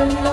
your love.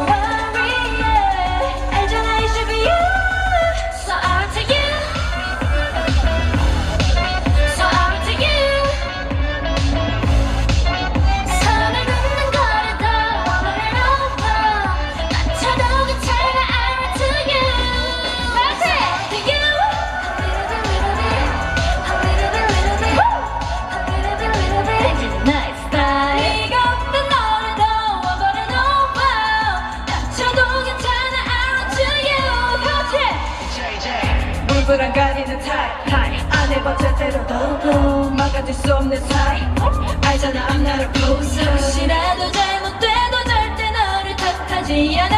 모습을 안 가리는 타입 안 해봐 제대로 막아줄 수 없는 사이 알잖아 I'm not a poser. 혹시라도 잘못돼도 절대 너를 탓하지 않아